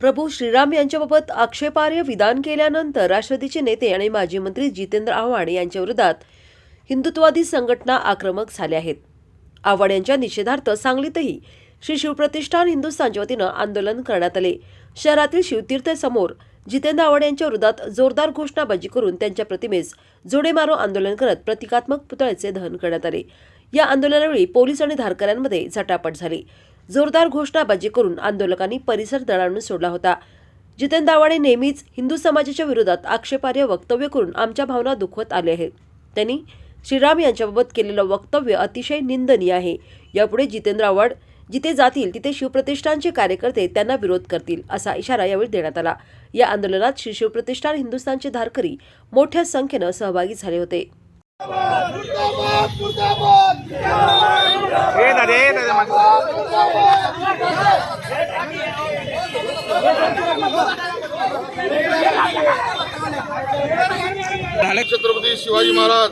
प्रभू श्रीराम यांच्याबाबत आक्षेपार्ह विधान केल्यानंतर राष्ट्रवादीचे नेते आणि माजी मंत्री जितेंद्र आव्हाड यांच्या विरोधात हिंदुत्ववादी संघटना आक्रमक झाल्या आहेत. आव्हाड यांच्या निषेधार्थ सांगलीतही श्री शिवप्रतिष्ठान हिंदुस्थानच्या वतीनं आंदोलन करण्यात आले. शहरातील शिवतीर्थसमोर जितेंद्र आव्हाड यांच्या विरोधात जोरदार घोषणाबाजी करून त्यांच्या प्रतिमेस जोडे मारो आंदोलन करत प्रतिकात्मक पुतळ्याचे दहन करण्यात आले. या आंदोलनावेळी पोलीस आणि धारकऱ्यांमध्ये झटापट झाली. जोरदार घोषणाबाजी करून आंदोलकांनी परिसर दणाणून सोडला होता जितेंद्र आव्हाडे नेहमीच हिंदू समाजाच्या विरोधात आक्षेपार्ह वक्तव्य करून आमच्या भावना दुखवत आले आहेत त्यांनी श्रीराम यांच्याबाबत केलेलं वक्तव्य अतिशय निंदनीय आहे यापुढे जितेंद्र आव्हाड जिथे जातील तिथे शिवप्रतिष्ठानचे कार्यकर्ते त्यांना विरोध करतील असा इशारा यावेळी देण्यात आला या आंदोलनात श्री शिवप्रतिष्ठान हिंदुस्थानचे धारकरी मोठ्या संख्येनं सहभागी झाले होते ए छत्रपती शिवाजी महाराज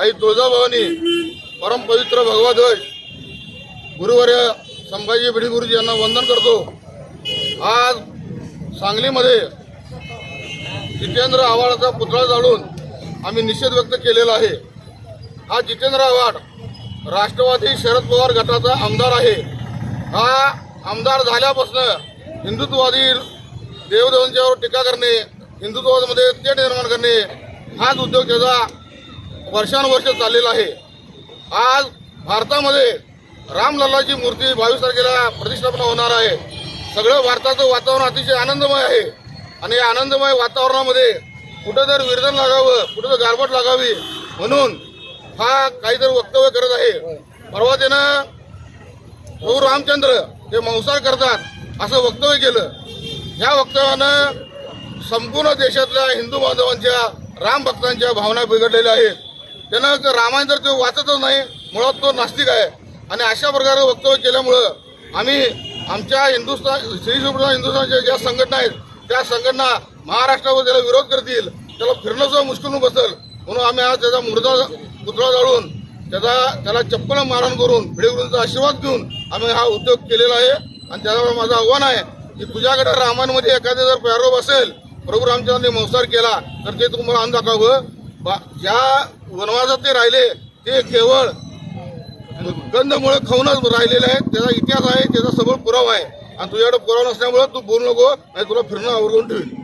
आई तुळजाभवानी परमपवित्र भगवाध्वज गुरुवर्य संभाजी भिडी गुरुजी यांना वंदन करतो. आज सांगलीमध्ये जितेंद्र आव्हाडाचा पुतळा जाळून आम्ही निषेध व्यक्त केलेला आहे. हा जितेंद्र आव्हाड राष्ट्रवादी शरद पवार गटाचा आमदार आहे. हा आमदार झाल्यापासून हिंदुत्ववादी देवदेवांच्यावर टीका करणे हिंदुत्वामध्ये तेट निर्माण करणे हाच उद्योग त्याचा वर्षानुवर्ष चाललेला आहे. आज भारतामध्ये रामलल्लाची मूर्ती बावीस तारखेला प्रतिष्ठापना होणार आहे. सगळं भारताचं वातावरण अतिशय आनंदमय आहे. आणि या आनंदमय वातावरणामध्ये कुठं तर विरजन लागावं कुठं तर गारबट लागावी म्हणून हा काहीतरी वक्तव्य करत आहे. परवा त्यानं भाऊ रामचंद्र हे मंसार करतात असं वक्तव्य केलं. ह्या वक्तव्यानं संपूर्ण देशातल्या हिंदू बांधवांच्या राम भक्तांच्या भावना बिघडलेल्या आहेत. त्यानं रामायण तर तो वाचतच नाही मुळात तो नास्तिक आहे. आणि अशा प्रकारे वक्तव्य केल्यामुळं आम्ही आमच्या हिंदुस्थान श्री शिवप्रधान हिंदुस्थानच्या ज्या संघटना आहेत त्या संघटना महाराष्ट्रावर त्याला विरोध करतील त्याला फिरणं सुद्धा मुश्किल बसेल. म्हणून आम्ही आज त्याचा मुर्दा पुतळा जाळून त्याचा त्याला चप्पल मारण करून भिडेगुरूंचा आशीर्वाद घेऊन आम्ही हा उद्योग केलेला आहे. आणि त्याच्यावर माझं आव्हान आहे की तुझ्याकडे रामायणमध्ये एखादे जर प्रारोप असेल प्रभू रामचंद्रांनी संसार केला तर ते तुम्हाला अंध दाखवावं. बा- ज्या वनवासात ते राहिले ते केवळ गंधमुळे खाऊनच राहिलेले आहेत. त्याचा इतिहास आहे त्याचा सबळ पुरावा आहे. आणि तुझ्याकडे पुरावा नसल्यामुळे तू बोलू नको नाही तुला फिरणं आवडून ठेवील.